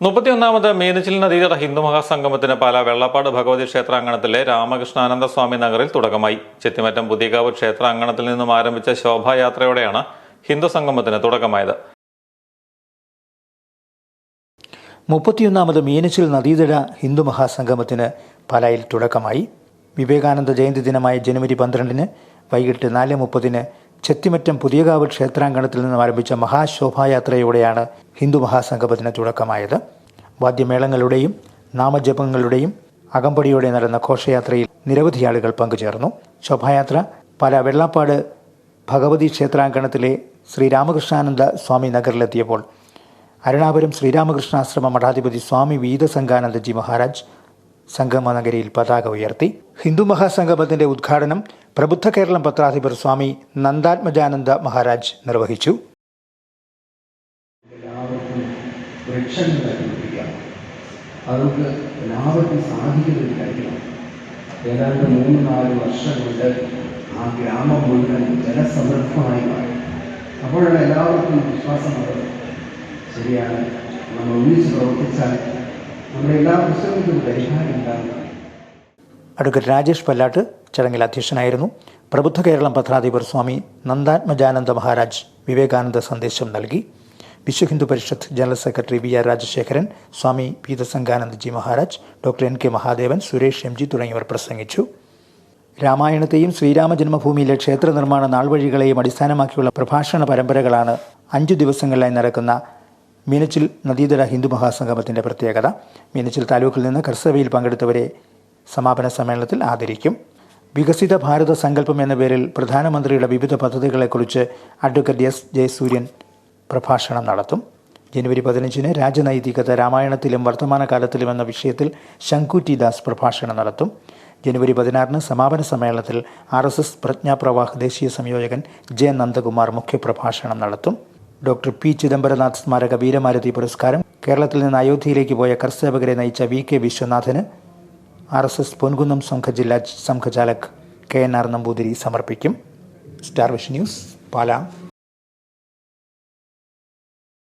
മുപ്പത്തിയൊന്നാമത് മീനച്ചിൽ നദീതട ഹിന്ദു മഹാസംഗമത്തിന് പാല വെള്ളപ്പാട് ഭഗവതി ക്ഷേത്രാങ്കണത്തിലെ രാമകൃഷ്ണാനന്ദ സ്വാമി നഗറിൽ തുടക്കമായി. ചെത്തിമറ്റം പുതിയകാവ് ക്ഷേത്രാങ്കണത്തിൽ നിന്നും ആരംഭിച്ച ശോഭായാത്രയോടെയാണ് ഹിന്ദു സംഗമത്തിന് തുടക്കമായത്. മുപ്പത്തിയൊന്നാമത് മീനച്ചിൽ നദീതട ഹിന്ദു മഹാസംഗമത്തിന് പാലായിൽ തുടക്കമായി. വിവേകാനന്ദ ജയന്തി ദിനമായ ജനുവരി പന്ത്രണ്ടിന് വൈകിട്ട് നാല് മുപ്പതിന് ചെത്തിമറ്റം പുതിയകാവ് ക്ഷേത്രാങ്കണത്തിൽ നിന്നും ആരംഭിച്ച മഹാശോഭായാത്രയോടെയാണ് ഹിന്ദു മഹാസംഗമത്തിന് തുടക്കമായത്. വാദ്യമേളങ്ങളുടെയും നാമജപങ്ങളുടെയും അകമ്പടിയോടെ നടന്ന ഘോഷയാത്രയിൽ നിരവധി ആളുകൾ പങ്കുചേർന്നു. ശോഭായാത്ര പല വെള്ളാപ്പാട് ഭഗവതി ക്ഷേത്രാങ്കണത്തിലെ ശ്രീരാമകൃഷ്ണാനന്ദ സ്വാമി നഗറിലെത്തിയപ്പോൾ അരുണാപുരം ശ്രീരാമകൃഷ്ണാശ്രമ മഠാധിപതി സ്വാമി വീതസംഗാനന്ദജി മഹാരാജ് സംഗമ നഗരിയിൽ പതാക ഉയർത്തി. ഹിന്ദു മഹാസംഗമത്തിന്റെ ഉദ്ഘാടനം പ്രബുദ്ധ കേരളം പത്രാധിപർ സ്വാമി നന്ദാത്മജാനന്ദ മഹാരാജ് നിർവഹിച്ചു എല്ലാവർക്കും വൃക്ഷങ്ങൾ കണ്ടുപിടിക്കാം അതുകൊണ്ട് സാധിക്കുന്നൊരു കാര്യമാണ്. ഏതാണ്ട് മൂന്ന് നാല് വർഷം കൊണ്ട് ആ ഗ്രാമം മുഴുവൻ ജലസമൃദ്ധമായി മാറി. അപ്പോഴാണ് എല്ലാവർക്കും വിശ്വാസം വന്നത് ശരിയാണ്. നമ്മൾ ഒന്നിച്ച് പ്രവർത്തിച്ചാൽ നമ്മുടെ എല്ലാ പ്രശ്നങ്ങൾക്കും പരിഹാരം ഉണ്ടാകും. അഡ്വക്കേറ്റ് രാജേഷ് പല്ലാട്ട് ചടങ്ങിൽ അധ്യക്ഷനായിരുന്നു. പ്രബുദ്ധ കേരളം പത്രാധിപർ സ്വാമി നന്ദാത്മജാനന്ദ മഹാരാജ് വിവേകാനന്ദ സന്ദേശം നൽകി. Vishwa Hindu Parishad general secretary V R Rajasekharan Swami Peethasanganandaji Maharaj doctor N K Mahadevan Suresh M G തുടങ്ങിയവർ പ്രസംഗിച്ചു. രാമായണത്തെയും ശ്രീരാമ ജന്മഭൂമിയിലെ ക്ഷേത്ര നിർമ്മാണ നാൾവഴികളെയും അടിസ്ഥാനമാക്കിയുള്ള പ്രഭാഷണ പരമ്പരകളാണ് അഞ്ചു ദിവസങ്ങളിലായി നടക്കുന്ന മീനച്ചിൽ നദീതര ഹിന്ദു മഹാസംഗമത്തിന്റെ പ്രത്യേകത. മീനച്ചിൽ താലൂക്കിൽ നിന്ന് കർസവയിൽ പങ്കെടുത്തവരെ സമാപന സമ്മേളനത്തിൽ ആദരിക്കും. വികസിത ഭാരത സങ്കല്പം എന്ന പേരിൽ പ്രധാനമന്ത്രിയുടെ വിവിധ പദ്ധതികളെക്കുറിച്ച് അഡ്വക്കേറ്റ് എസ് ജയസൂര്യൻ പ്രഭാഷണം നടത്തും. ജനുവരി പതിനഞ്ചിന് രാജനൈതികത രാമായണത്തിലും വർത്തമാനകാലത്തിലും എന്ന വിഷയത്തിൽ ശങ്കുറ്റിദാസ് ദാസ് പ്രഭാഷണം നടത്തും. ജനുവരി പതിനാറിന് സമാപന സമ്മേളനത്തിൽ ആർ എസ് എസ് പ്രജ്ഞാപ്രവാഹ് ദേശീയ സംയോജകൻ ജെ നന്ദകുമാർ മുഖ്യപ്രഭാഷണം നടത്തും. ഡോക്ടർ പി ചിദംബരനാഥ് സ്മാരക വീരമാരുതി പുരസ്കാരം കേരളത്തിൽ നിന്ന് അയോധ്യയിലേക്ക് പോയ കർസേവകരെ നയിച്ച വി കെ വിശ്വനാഥന് ആർ എസ് എസ് പൊൻകുന്നം സംഘ ജില്ലാ സംഘചാലക് കെ എൻ ആർ നമ്പൂതിരി സമർപ്പിക്കും. Star vision news Pala.